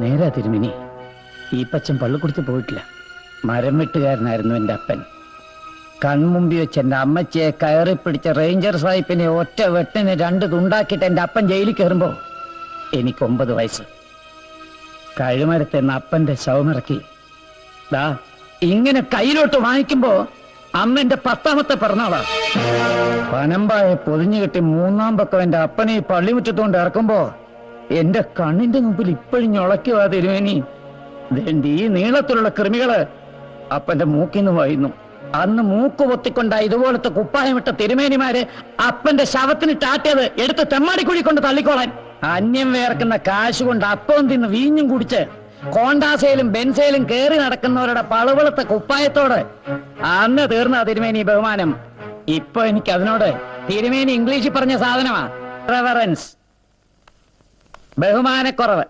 നേരാ തിരുമിനി. ഈ പച്ചൻ പള്ളിക്കുടുത്ത് പോയിട്ടില്ല. മരം വെട്ടുകാരനായിരുന്നു എന്റെ അപ്പൻ. കൺമുമ്പി വെച്ച് എന്റെ അമ്മച്ചിയെ കയറി പിടിച്ച റേഞ്ചർ സാഹിബിനെ ഒറ്റ വെട്ടിന് രണ്ട് തുണ്ടാക്കിയിട്ട് എന്റെ അപ്പൻ ജയിലിൽ കയറുമ്പോ എനിക്ക് ഒമ്പത് വയസ്സ്. കഴുമരത്തെന്ന് അപ്പന്റെ ശവമിറക്കി. ദാ ഇങ്ങനെ കയ്യിലോട്ട് വാങ്ങിക്കുമ്പോ അമ്മന്റെ പത്താമത്തെ പിറന്നാളാ. പനമ്പായെ പൊതിഞ്ഞു കെട്ടി മൂന്നാം പക്കം എന്റെ അപ്പനെ ഈ പള്ളിമുറ്റത്തുകൊണ്ട് ഇറക്കുമ്പോ എന്റെ കണ്ണിന്റെ മുമ്പിൽ ഇപ്പോഴും ഞൊളയ്ക്കുവാ തിരുവേനി ദേണ്ടി ഈ നീളത്തിലുള്ള കൃമികൾ അപ്പന്റെ മൂക്കിന്ന് വായുന്നു. അന്ന് മൂക്ക് പൊത്തിക്കൊണ്ട ഇതുപോലത്തെ കുപ്പായമിട്ട തിരുമേനിമാര് അപ്പന്റെ ശവത്തിന് ടാറ്റിയത് എടുത്ത് തെമ്മാടിക്കുഴി കൊണ്ട് തള്ളിക്കോളാൻ. അന്യം വേർക്കുന്ന കാശ് കൊണ്ട് അപ്പം തിന്ന് വീഞ്ഞും കുടിച്ച് കോണ്ടാസയിലും ബെൻസയിലും കേറി നടക്കുന്നവരുടെ പളുവളത്തെ കുപ്പായത്തോട് അന്ന് തീർന്ന തിരുമേനി ബഹുമാനം. ഇപ്പൊ എനിക്ക് അതിനോട് തിരുമേനി ഇംഗ്ലീഷിൽ പറഞ്ഞ സാധനമാ. റെവറൻസ് ബഹുമാനക്കുറവ്.